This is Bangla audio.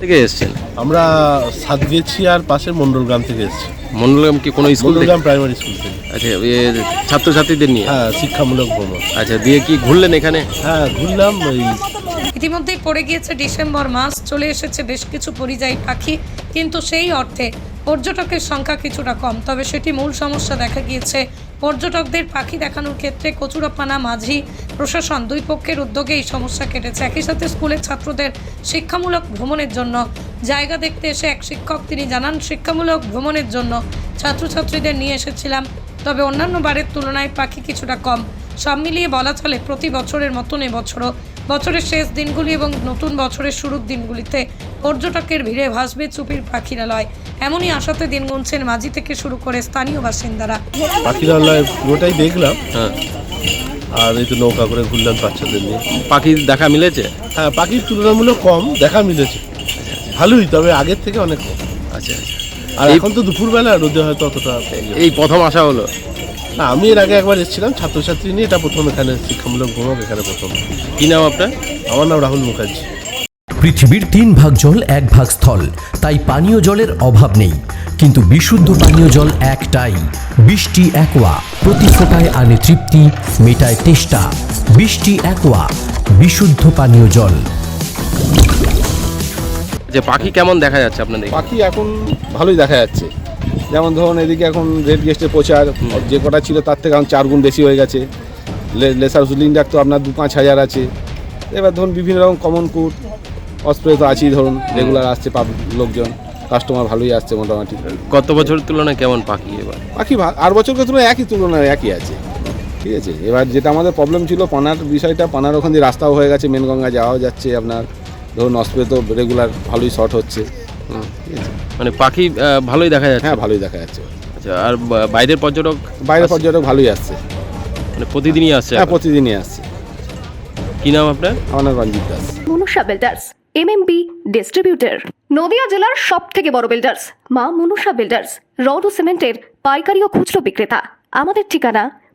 থেকে এসেছেন? আমরা সাতগেছিয়ার পাশে মন্ডলগ্রাম থেকে এসেছি। মন্ডলগ্রাম কি কোনো স্কুল মন্ডলগ্রাম প্রাইমারি স্কুল থেকে। আচ্ছা ছাত্রছাত্রীদের নিয়ে? হ্যাঁ শিক্ষামূলক ভ্রমণ আচ্ছা দিয়ে কি ঘুরলেন এখানে? হ্যাঁ ঘুরলাম ওই ইতিমধ্যেই পড়ে গিয়েছে ডিসেম্বর মাস চলে এসেছে বেশ কিছু পরিযায়ী পাখি কিন্তু সেই অর্থে পর্যটকের সংখ্যা কিছুটা কম তবে সেটি মূল সমস্যা দেখা গিয়েছে পর্যটকদের পাখি দেখানোর ক্ষেত্রে কচুরাপানা, মাঝি, প্রশাসন দুই পক্ষের উদ্যোগে এই সমস্যা কেটেছে। একই সাথে স্কুলের ছাত্রদের শিক্ষামূলক ভ্রমণের জন্য জায়গা দেখতে এসে এক শিক্ষক তিনি জানান, শিক্ষামূলক ভ্রমণের জন্য ছাত্রছাত্রীদের নিয়ে এসেছিলাম, তবে অন্যান্য বারের তুলনায় পাখি কিছুটা কম। সব মিলিয়ে বলা চলে প্রতি বছরের মতন এবছরও বছরের শেষ দিনগুলি এবং নতুন বছরের শুরুর দিনগুলিতে পর্যটকের ভিড়ে ভাসবে চুপির পাখিরালয়। এমনই আশাতে দিন গুনছেন মাঝি থেকে শুরু করে স্থানীয় বাসিন্দারা। পাখিরালয় পুরোটাই দেখলাম। হ্যাঁ। আর এই তো নৌকা করে ঘুরলাম বাচ্চাদের নিয়ে। পাখির দেখা মিলেছে? হ্যাঁ পাখির তুলনামূলক কম দেখা মিলেছে। ভালোই তবে আগের থেকে অনেক কম। আচ্ছা আচ্ছা। আর এখন তো দুপুরবেলা রোদে হয়তো অতটা। এই প্রথম আসা হলো? না আমি এর আগে একবার এসেছিলাম ছাত্রছাত্রী নিয়ে এটা প্রথম এখানে শিক্ষামূলক ভ্রমণ এখানে প্রথম। কি নাম আপনার? আমার নাম রাহুল মুখার্জি। পৃথিবীর তিন ভাগ জল এক ভাগ স্থল। তাই পানীয় জলের অভাব নেই। কিন্তু বিশুদ্ধ পানীয় জল একটাই। বৃষ্টি একোয়া। প্রতি ফোটায় আনে তৃপ্তি মেটায় তেষ্টা। বৃষ্টি একোয়া। বিশুদ্ধ পানীয় জল। যে পাখি কেমন দেখা যাচ্ছে আপনাদের? পাখি এখন ভালোই দেখা যাচ্ছে। যেমন ধরুন এদিকে এখন রেড গেস্টের প্রচার যে কটা ছিল তার থেকে এখন চার গুণ বেশি হয়ে গেছে। লেসার সুলিং ডাক তো আপনার দু পাঁচ হাজার আছে। এবার ধরুন বিভিন্ন রকম কমন কুট অস্প্রে তো আছেই ধরুন রেগুলার আসছে পাব লোকজন কাস্টমার ভালোই আসছে মোটামুটি। গত বছরের তুলনায় কেমন পাখি এবার? পাখি আর বছরকে তুলনায় একই তুলনায় একই আছে। ঠিক আছে এবার যেটা আমাদের প্রবলেম ছিল পানার বিষয়টা পানার ওখান দিয়ে রাস্তাও হয়ে গেছে মেন গঙ্গা যাওয়াও যাচ্ছে আপনার। ধরুন অস্প্রে তো রেগুলার ভালোই শর্ট হচ্ছে। মানে পাখি ভালোই দেখা যাচ্ছে। হ্যাঁ ভালোই দেখা যাচ্ছে। আচ্ছা আর বাইরের পর্যটক বাইরের পর্যটক ভালোই আসছে। মানে প্রতিদিনই আসছে হ্যাঁ প্রতিদিনই আসছে। কি নাম আপনার? আমার নাম Ranjit Das. Manusha builders MMB distributor. Nadia জেলার সব থেকে বড় বিল্ডার্স মা মনুষা বিল্ডার্স। রড ও সিমেন্টের পাইকারি ও খুচরো বিক্রেতা। আমাদের ঠিকানা